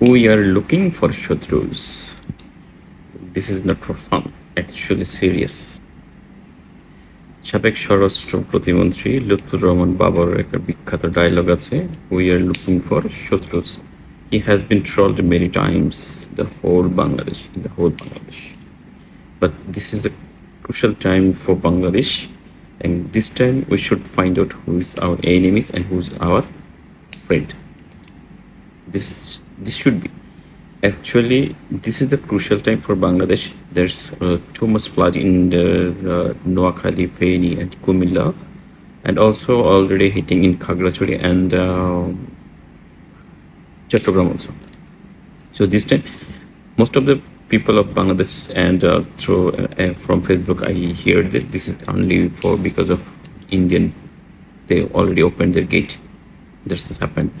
We are looking for Shatrus. This is not for fun, actually serious. সাবেক স্বরাষ্ট্র প্রতিমন্ত্রী লুৎফুর রহমান বাবরের একটা বিখ্যাত ডায়লগ আছে we are looking for শত্রুস he has been trolled many times the whole Bangladesh the whole Bangladesh but this is a crucial time for Bangladesh and this time we should find out who is our enemies and who is our friend this this should be. Actually this is the crucial time for bangladesh. There's uh, too much flood in the uh, noakhali feni and kumilla and also already hitting in khagrachuri and uh, chattogram also. So this time most of the people of bangladesh and uh, through uh, uh, from facebook i hear that this is only for because of indian. They already opened their gate. This has happened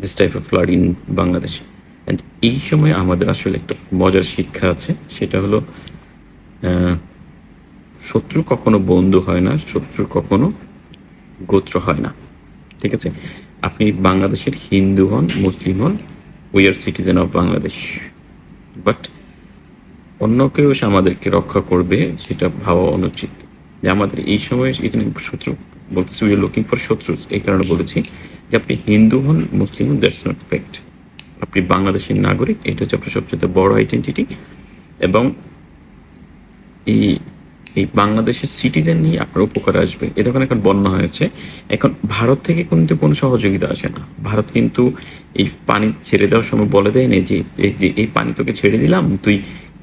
this type of flood in Bangladesh and এই সময় আমাদের আসলে একটা মজার শিক্ষা আছে, সেটা হলো শত্রু কখনো বন্ধু হয় না, শত্রু কখনো গোত্র হয় না। ঠিক আছে? আপনি বাংলাদেশের হিন্দু হন, মুসলিম হন we are citizen of Bangladesh but অন্য কেউ আমাদেরকে রক্ষা করবে, সেটা ভাবা অনুচিত। যে আমাদের এই সময় জন্য শত্রু। বলতেছি উই আর লুকিং ফর শত্রু। এই কারণে বলেছি যে আপনি হিন্দু হন, মুসলিম হন দ্যাটস নট ফ্যাক্ট আপনি বাংলাদেশের নাগরিক, এটা হচ্ছে আপনার সবচেয়ে বড় আইডেন্টিটি এবং এই এই বাংলাদেশের সিটিজেন নিয়ে আপনার উপকার আসবে। এ যখন এখন বন্যা হয়েছে। এখন ভারত থেকে কিন্তু কোনো সহযোগিতা আসে না। ভারত কিন্তু এই পানি ছেড়ে দেওয়ার সময় বলে দেয় না যে, এই পানি তোকে ছেড়ে দিলাম, তুই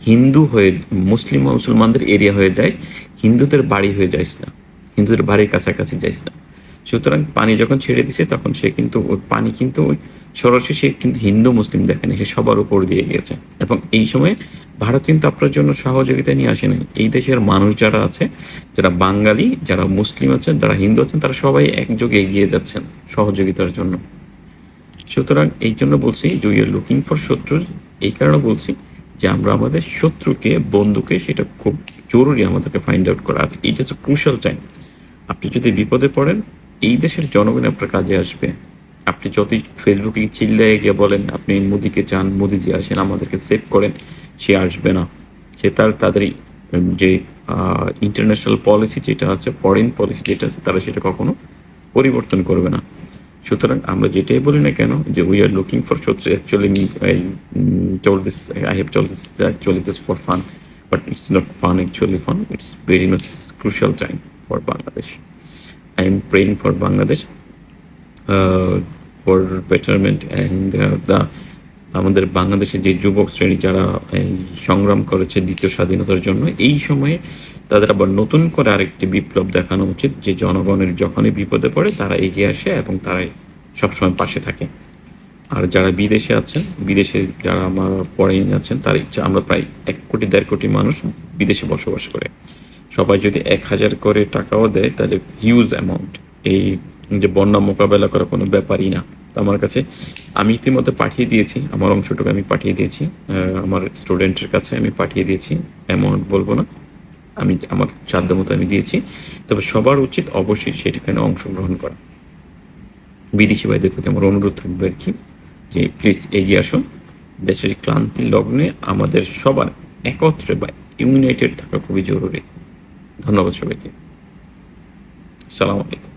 হিন্দু হয়ে, মুসলিম মুসলমানদের এরিয়া হয়ে যাইস, হিন্দুদের বাড়ি হয়ে যাইস না। হিন্দুদের বাড়ির কাছাকাছি যাইস না। সুতরাং পানি যখন ছেড়ে দিছে, তখন সে কিন্তু পানি কিন্তু সরাসরি সে কিন্তু হিন্দু, মুসলিম দেখেনি সে সবার উপর দিয়ে গিয়েছে। এবং এই সময়ে ভারত কিন্তু আপনার জন্য সহযোগিতা নিয়ে আসেনি এই দেশের মানুষ যারা আছে, যারা বাঙালি, যারা মুসলিম আছেন, যারা হিন্দু আছেন, তারা সবাই একযোগে এগিয়ে যাচ্ছেন সহযোগিতার জন্য। সুতরাং এই জন্য বলছি উই আর লুকিং ফর শত্রু এই কারণে বলছি যে আমরা আমাদের শত্রুকে, বন্ধুকে সেটা খুব জরুরি আমাদেরকে ফাইন্ড আউট করা। আর এইটা হচ্ছে ক্রুশাল টাইম আপনি যদি বিপদে পড়েন, এই দেশের জনগণ আপনার কাজে আসবে। আপনি যতই ফেসবুকে চিল্লায় গিয়ে বলেন, আপনি মোদিকে চান, মোদিজি আসেন, আমাদেরকে সেভ করেন, সে আসবে না। সে তার, তাদের যে ইন্টারন্যাশনাল পলিসি যেটা আছে ফরেন পলিসি যেটা আছে, তারা সেটা কখনো পরিবর্তন করবে না। সুতরাং আমরা যেটাই বলি না কেন, যে উই আর লুকিং ফর শত্রু actually this I have told this actually this for fun but it's not fun actually fun it's very much crucial time for Bangladesh I am praying for Bangladesh uh, for betterment and uh, the আমাদের বাংলাদেশের যে যুবক শ্রেণি যারা সংগ্রাম করেছে দ্বিতীয় স্বাধীনতার জন্য এই সময়ে তাদের আবার নতুন করে আরেকটি বিপ্লব দেখানো উচিত যে জনগণের যখনই বিপদে পড়ে তারা এগিয়ে আসে এবং তারাই সবসময় পাশে থাকে। আর যারা বিদেশে আছেন, বিদেশে যারা আমার পড়েন আছেন, তার ইচ্ছা, আমরা প্রায় এক কোটি, দেড় কোটি মানুষ বিদেশে বসবাস করে। সবাই যদি এক হাজার করে টাকাও দেয়, তাহলে হিউজ অ্যামাউন্ট এই যে বন্যা মোকাবেলা করা কোনো ব্যাপারই না। আমার কাছে, আমি ইতিমধ্যে পাঠিয়ে দিয়েছি, আমার অংশটুকু আমি পাঠিয়ে দিয়েছি আমার স্টুডেন্টের কাছে আমি পাঠিয়ে দিয়েছি অ্যামাউন্ট বলব না। আমি, আমার সাধ্য মতো আমি দিয়েছি। তবে সবার উচিত অবশ্যই সেখানে অংশগ্রহণ করা। বিদেশি ভাইদের প্রতি আমার অনুরোধ থাকবে আর কি। যে প্লিজ এগিয়ে আসুন। দেশের ক্লান্তি লগ্নে আমাদের সবার একত্রে বা ইউনাইটেড থাকা খুবই জরুরি। ধন্যবাদ সবাইকে। সালাম আলাইকুম।